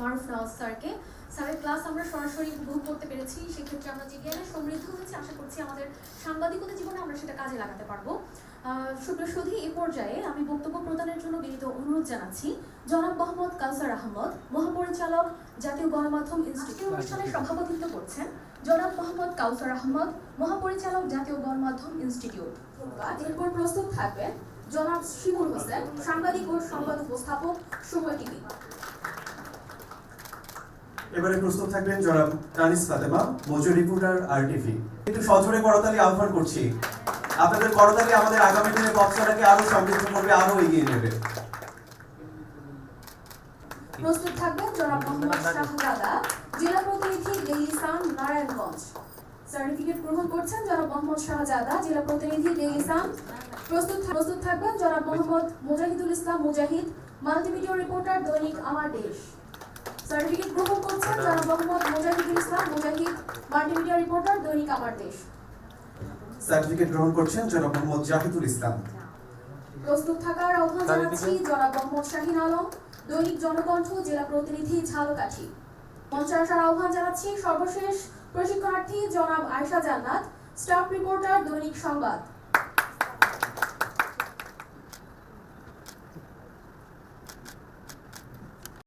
মারুফ নওয়াজ স্যারকে স্যারের ক্লাস আমরা সরাসরি উপভোগ করতে পেরেছি সেক্ষেত্রে আমরা যে জ্ঞানে সমৃদ্ধ হয়েছি আশা করছি আমাদের সাংবাদিকতা জীবনে আমরা সেটা কাজে লাগাতে পারব। সুপ্রসুধী এই পর্যায়ে আমি বক্তব্য প্রদানের জন্য বিনীত অনুরোধ জানাচ্ছি। জনাব মোহাম্মদ কাউসার আহমদ মহাপরিচালক জাতীয় গণমাধ্যম ইনস্টিটিউট। অনুষ্ঠানে সভাপতিত্ব করছেন জনাব মোহাম্মদ কাউসার আহমদ মহাপরিচালক জাতীয় গণমাধ্যম ইনস্টিটিউট। এরপর প্রস্তুত থাকবেন জনাব শিমুল হোসেন সাংবাদিক ও সংবাদ উপস্থাপক সময় টিভি। এবারে প্রস্তুত থাকবেন জনাব কানিস ফাতেমা, মজুর রিপোর্টার আর কিন্তু সজোরে করতালি আহ্বান করছি, আপনাদের করতালি আমাদের আগামী দিনে পথচলাকে আরও সমৃদ্ধ করবে, আরও এগিয়ে নেবে। প্রস্তুত থাকবেন জনাব মোহাম্মদ জেলা প্রতিনিধি নারায়ণগঞ্জ। সার্টিফিকেট গ্রহণ করছেন জনাব মোহাম্মদ শাহজাদা, জেলা প্রতিনিধি প্রস্তুত প্রস্তুত থাকবেন জনাব Mohammad Mujahidul Islam Mujahid, multimedia reporter Dainik Amar Desh. Certificate গ্রহণ করছেন জনাব মোহাম্মদ মুজাহিদুল ইসলাম মুজাহিদ মাল্টিমিডিয়া রিপোর্টার দৈনিক আমার দেশ। সার্টিফিকেট গ্রহণ করছেন জনাব মোহাম্মদ জাহিদুল ইসলাম। প্রস্তুত থাকার আহ্বান জানাচ্ছি জনাব মোহাম্মদ শাহিন আলম দৈনিক জনকণ্ঠ জেলা প্রতিনিধি ঝালকাঠি। মঞ্চে আসার আহ্বান জানাচ্ছি সর্বশেষ প্রশিক্ষণার্থী জনাব আয়শা জান্নাত স্টাফ রিপোর্টার দৈনিক সংবাদ।